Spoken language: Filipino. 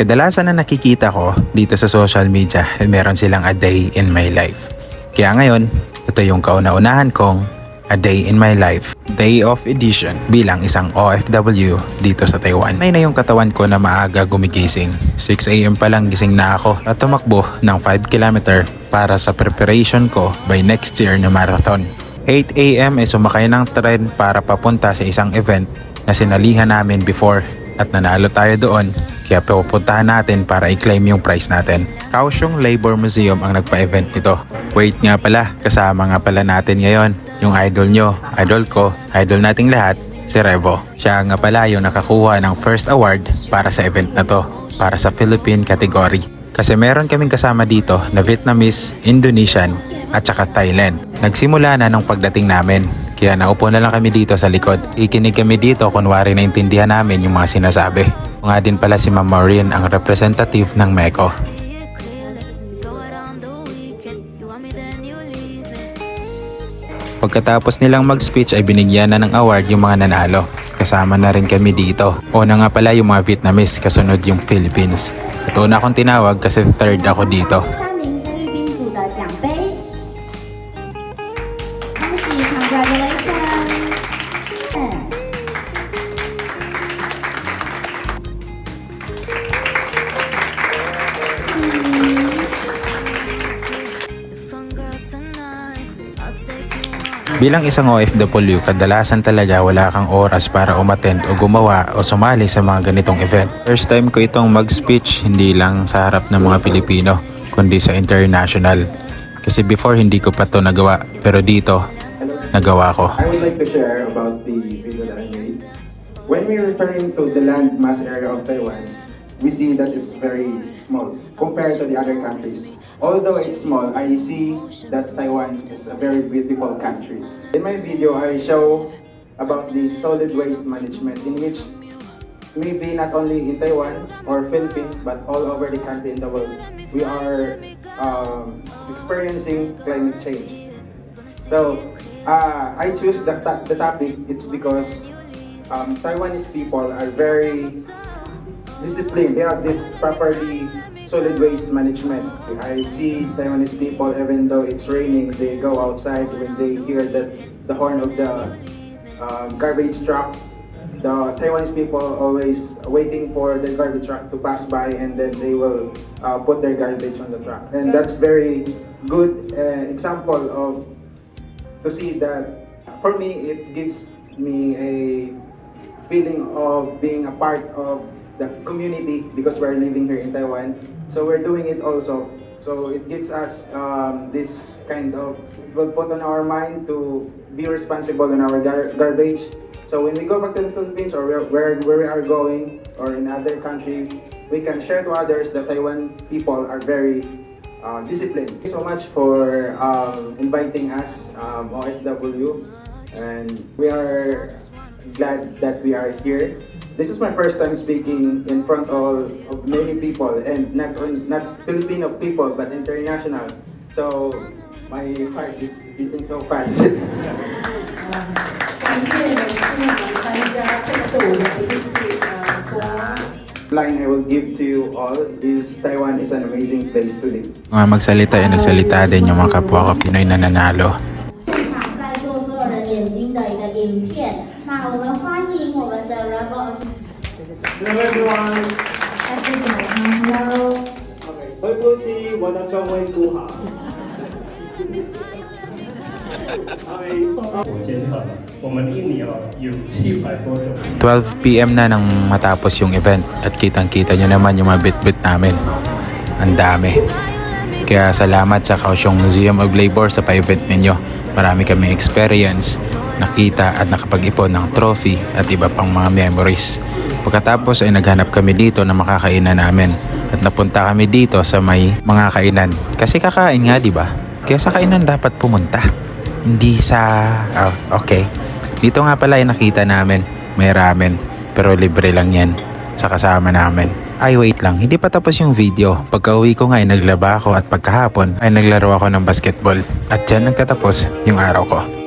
Kadalasan na nakikita ko dito sa social media ay meron silang a day in my life. Kaya ngayon, ito yung kauna-unahan kong A Day in My Life Day of Edition bilang isang OFW dito sa Taiwan. May na yung katawan ko na maaga gumigising. 6am pa lang gising na ako at tumakbo ng 5 km para sa preparation ko by next year na marathon. 8am ay sumakay ng tren para papunta sa isang event na sinalihan namin before at nanalo tayo doon kaya pupuntahan natin para i-claim yung prize natin. Kaohsiung Labor Museum ang nagpa-event nito. Wait nga pala, kasama nga pala natin ngayon yung idol nyo, idol ko, idol nating lahat, si Revo. Siya nga pala yung nakakuha ng first award para sa event na to, para sa Philippine category. Kasi meron kaming kasama dito na Vietnamese, Indonesian, at saka Thailand. Nagsimula na nung pagdating namin, kaya naupo na lang kami dito sa likod. Ikinig kami dito kunwari naintindihan namin yung mga sinasabi. Nga din pala si Ma'am Maureen ang representative ng MECO. Pagkatapos nilang mag-speech ay binigyan na ng award yung mga nanalo. Kasama na rin kami dito. Una nga pala yung mga Vietnamese, kasunod yung Philippines. At una akong tinawag kasi third ako dito. Congratulations! Bilang isang OFW, kadalasan talaga wala kang oras para umattend o gumawa o sumali sa mga ganitong event. First time ko itong mag-speech hindi lang sa harap ng mga Pilipino, kundi sa international. Kasi before hindi ko pa to nagawa, pero dito, nagawa ko. I would like to share about the video that I made. When we're referring to the land mass area of Taiwan, we see that it's very small compared to the other countries. Although it's small, I see that Taiwan is a very beautiful country. In my video, I show about the solid waste management in which maybe not only in Taiwan or Philippines, but all over the country in the world, we are um, experiencing climate change. So, uh, I choose the, the topic, it's because um, Taiwanese people are very disciplined. They have this properly solid waste management. I see Taiwanese people, even though it's raining, they go outside when they hear that the horn of the uh, garbage truck. The Taiwanese people always waiting for the garbage truck to pass by, and then they will uh, put their garbage on the truck. And that's very good uh, example of to see that for me it gives me a feeling of being a part of the community because we're living here in Taiwan. So we're doing it also. So it gives us um, this kind of will put on our mind to be responsible in our gar- garbage. So when we go back to the Philippines or where, where, we are going or in other country, we can share to others that Taiwan people are very uh, disciplined. Thank you so much for um, inviting us, um, OFW, and we are glad that we are here. This is my first time speaking in front of, of many people, and not on, not Filipino people, but international. So my heart is beating so fast. 感谢每次我们参加，这个是我的第一次呃说。 line I will give to you all is Taiwan is an amazing place to live. Mga magsalita ay nagsalita din yung mga kapwa ko Pinoy na nanalo. 现场在座所有人眼睛的一个影片。那我们 Hello everyone. Hello. Okay. Hoy po si Wala Chong Wen Kuha. p.m. na nang matapos yung event at kitang-kita nyo naman yung mga bit-bit namin. Ang dami. Kaya salamat sa Kaohsiung Museum of Labor sa pa-event ninyo. Marami kami experience, nakita at nakapag-ipon ng trophy at iba pang mga memories. Pagkatapos ay naghanap kami dito na makakainan namin at napunta kami dito sa may mga kainan. Kasi kakain nga, di ba? Kaya sa kainan dapat pumunta. Hindi sa... Oh, okay. Dito nga pala ay nakita namin may ramen pero libre lang yan sa kasama namin. Ay wait lang, hindi pa tapos yung video. Pagka uwi ko nga ay naglaba ako at pagkahapon ay naglaro ako ng basketball. At dyan nagtatapos yung araw ko.